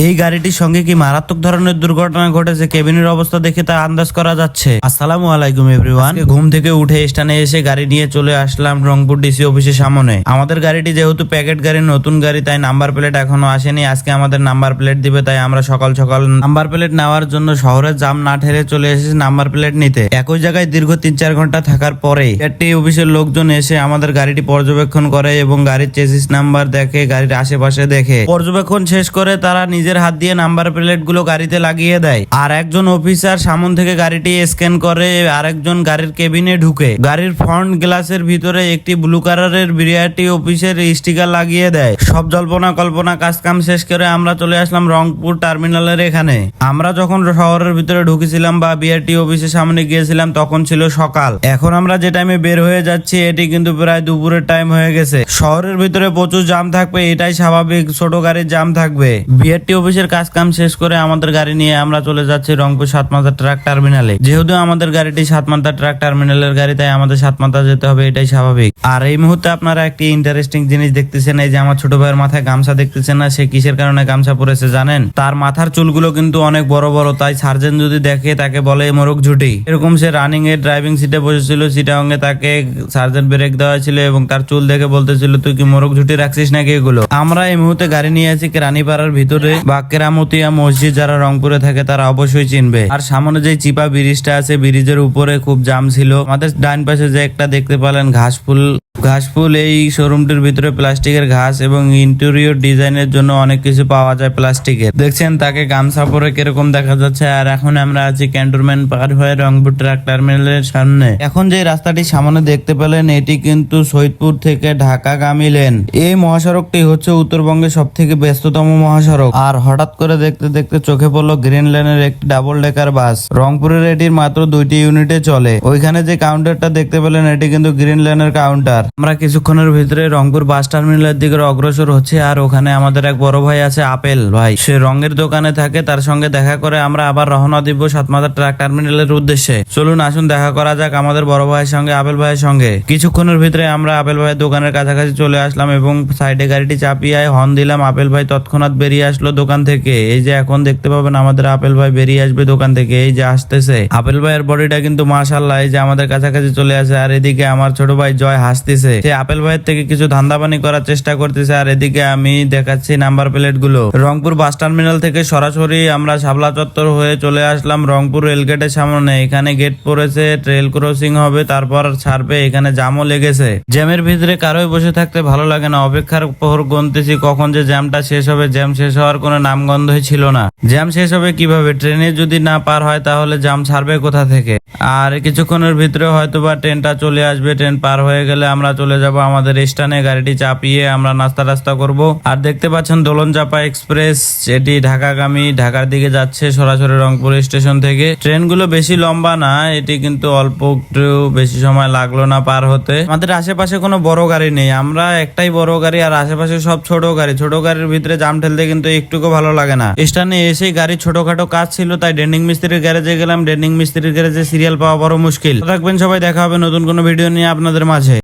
এই গাড়িটির সঙ্গে কি মারাত্মক ধরনের দুর্ঘটনা ঘটেছে? কেবিনের অবস্থা দেখে তা আন্দাজ করা যাচ্ছে। আসসালামু আলাইকুম এভরিওয়ান ঘুম থেকে উঠে স্টানে এসে গাড়ি নিয়ে চলে আসলাম রংপুর ডিসি অফিসের সামনে। আমাদের গাড়িটি যেহেতু প্যাকেট গাড়ি নতুন গাড়ি, তাই নাম্বার প্লেট এখনও আসেনি। আজকে আমাদের নাম্বার প্লেট দিবে, তাই আমরা সকাল সকাল নাম্বার প্লেট নেওয়ার জন্য শহরের জাম না ঠেলে চলে এসেছি নাম্বার প্লেট নিতে। একই জায়গায় দীর্ঘ তিন চার ঘণ্টা থাকার পরে একটি অফিসের লোকজন এসে আমাদের গাড়িটি পর্যবেক্ষণ করে এবং গাড়ির চেসিস নাম্বার দেখে, গাড়ির আশেপাশে দেখে। পর্যবেক্ষণ শেষ করে তারা নিজের হাত দিয়ে নাম্বার প্লেটগুলো গাড়িতে লাগিয়ে দেয়। আর একজন অফিসার সামন থেকে গাড়িটি স্ক্যান করে, আরেকজন গাড়ির কেবিনে ঢুকে। গাড়ির ফ্রন্ট গ্লাসের ভিতরে একটি ব্লু কালারের বিরিয়াটি অফিসের স্টিকার লাগিয়ে দেয়। সব জল্পনা কল্পনা কাজ কাম শেষ করে আমরা চলে আসলাম রংপুর টার্মিনালের এখানে। আমরা যখন শহরের ভিতরে ঢুকেছিলাম বা বিআরটি অফিসের সামনে গিয়েছিলাম, তখন ছিল সকাল। এখন আমরা যে টাইমে বের হয়ে যাচ্ছি, এটি কিন্তু প্রায় দুপুরের টাইম হয়ে গেছে। শহরের ভিতরে প্রচুর জাম থাকবে, এটাই স্বাভাবিক। ছোট গাড়ির জাম থাকবে। বিআরটি অফিসের কাজ কাম শেষ করে আমাদের গাড়ি নিয়ে আমরা চলে যাচ্ছি রংপুর সাতমাথা ট্রাক টার্মিনালে। যেহেতু আমাদের গাড়িটি সাতমাথা ট্রাক টার্মিনালের গাড়ি, তাই আমাদের সাতমাথা যেতে হবে, এটাই স্বাভাবিক। আর এই মুহূর্তে আপনারা একটি ইন্টারেস্টিং জিনিস দেখতেছেন, এই যে আমার ছোট ভাইয়ের মাথায় গামছা দেখতেছেন না, সে কিসের কারণে গামছা পরেছে জানেন? তার মাথার চুলগুলো কিন্তু অনেক বড় বড়, তাই সার্জেন যদি দেখে তাকে বলে মোরগ ঝুটি। এরকম সে রানিং এর ড্রাইভিং সিটে বসেছিল সিটাঙ্গে তাকে সার্জন ব্রেক দেওয়া ছিল এবং তার চুল দেখে বলতেছিল, তুই কি মোরগ ঝুটি রাখছিস নাকি এগুলো? আমরা এই মুহূর্তে গাড়ি নিয়ে আছি রানীপাড়ার ভিতরে। বা কেরামতিয়া মসজিদ যারা রংপুরে থাকে, তারা অবশ্যই চিনবে। আর সামনে যে চিপা ব্রিজটা আছে, ব্রিজের উপরে খুব জাম ছিল। আমাদের ডান পাশে যে একটা দেখতে পেলেন ঘাস ফুল ঘাসফুল এই শোরুমটির ভিতরে প্লাস্টিকের ঘাস এবং ইন্টেরিয়র ডিজাইনের জন্য অনেক কিছু পাওয়া যায় প্লাস্টিকের। দেখছেন তাকে গামছা পরে কীরকম দেখা যাচ্ছে? আর এখন আমরা আছি ক্যান্টনমেন্ট পার হয়ে রংপুর ট্রাক টার্মিনালের সামনে। এখন যে রাস্তাটি সামনে দেখতে পেলেন, এটি কিন্তু সৈয়দপুর থেকে ঢাকা ঢাকাগামী লেন। এই মহাসড়কটি হচ্ছে উত্তরবঙ্গের সব থেকে ব্যস্ততম মহাসড়ক। আর হঠাৎ করে দেখতে দেখতে চোখে পড়ল গ্রিন লেনের একটি ডাবল ডেকার বাস। রংপুরের এটির মাত্র দুইটি ইউনিটে চলে। ওইখানে যে কাউন্টারটা দেখতে পেলেন, এটি কিন্তু গ্রিন লেনের কাউন্টার আমরা কিছুক্ষণের ভিতরে রংপুর বাস টার্মিনালের দিকে অগ্রসর হচ্ছে, আর ওখানে আমাদের এক বড় ভাই আছে আপেল ভাই। সে রঙের দোকানে থাকে, তার সঙ্গে দেখা করে আমরা আবার রওনা দিব সাতমাথা ট্রাক টার্মিনালের উদ্দেশ্যে। চলুন, আসুন, দেখা করা যাক আমাদের বড় ভাইয়ের সঙ্গে, আপেল ভাইয়ের সঙ্গে। কিছুক্ষণের ভিতরে আমরা আপেল ভাইয়ের দোকানের কাছাকাছি চলে আসলাম এবং সাইডে গাড়িটি চাপিয়ে হর্ন দিলাম। আপেল ভাই তৎক্ষণাৎ বেরিয়ে আসলো দোকান থেকে। এই যে এখন দেখতে পাবেন, আমাদের আপেল ভাই বেরিয়ে আসবে দোকান থেকে। এই যে আসতেছে। আপেল ভাইয়ের বডিটা কিন্তু মাশাল্লাহ এই যে আমাদের কাছাকাছি চলে আসে। আর এদিকে আমার ছোট ভাই জয় হাসতেছে। সে আপেল ভাইয়ের থেকে কিছু ধান্দাবানি করার চেষ্টা করতেছে, আর এদিকে আমি দেখাচ্ছি নাম্বার প্লেটগুলো রংপুর বাস টার্মিনাল থেকে সরাসরি আমরা শাবলা চত্বর হয়ে চলে আসলাম রংপুর রেলগেটের সামনে। এখানে গেট পড়েছে, ট্রেল ক্রসিং হবে, তারপর ছাড়বে, এখানে জামও লেগেছে। জ্যামের ভিতরে কারোই বসে থাকতে ভালো লাগে না। অপেক্ষার পর গনতেছি কখন যে জ্যামটা শেষ হবে। জ্যাম শেষ হওয়ার কোনো নামগন্ধই ছিল না। জ্যাম শেষ হবে কীভাবে? ট্রেনে যদি না পার হয় তাহলে জ্যাম ছাড়বে কোথা থেকে? আর কিছুক্ষণের ভিতরে হয়তো বা ট্রেনটা চলে আসবে। ট্রেন পার হয়ে গেলে আমরা চলে যাব। আমাদের স্টানে গাড়িটি চাপিয়ে আমরা নাস্তা টাস্তা করব। আর দেখতে পাচ্ছেন দোলন চাপা এক্সপ্রেস এটি ঢাকাগামী, ঢাকার দিকে যাচ্ছে সরাসরি রংপুর স্টেশন থেকে। ট্রেনগুলো বেশি লম্বা না, এটি কিন্তু অল্প একটু বেশি সময় লাগল না পার হতে। আমাদের আশেপাশে কোনো বড় গাড়ি নেই। আমরা একটাই বড় গাড়ি আর আশেপাশে সব ছোট গাড়ি। ছোট গাড়ির ভিতরে জাম ঠেলতে কিন্তু একটুকু ভালো লাগে না। স্টানে এসেই গাড়ির ছোটখাটো কাজ ছিল, তাই ডেন্ডিং মিস্ত্রির গ্যারেজে গেলাম। ডেন্ডিং মিস্ত্রির গ্যারেজে সিরিয়াল পাওয়া বড় মুশকিল। থাকবেন সবাই। দেখা হবে নতুন কোনো ভিডিও নিয়ে আপনাদের মাঝে।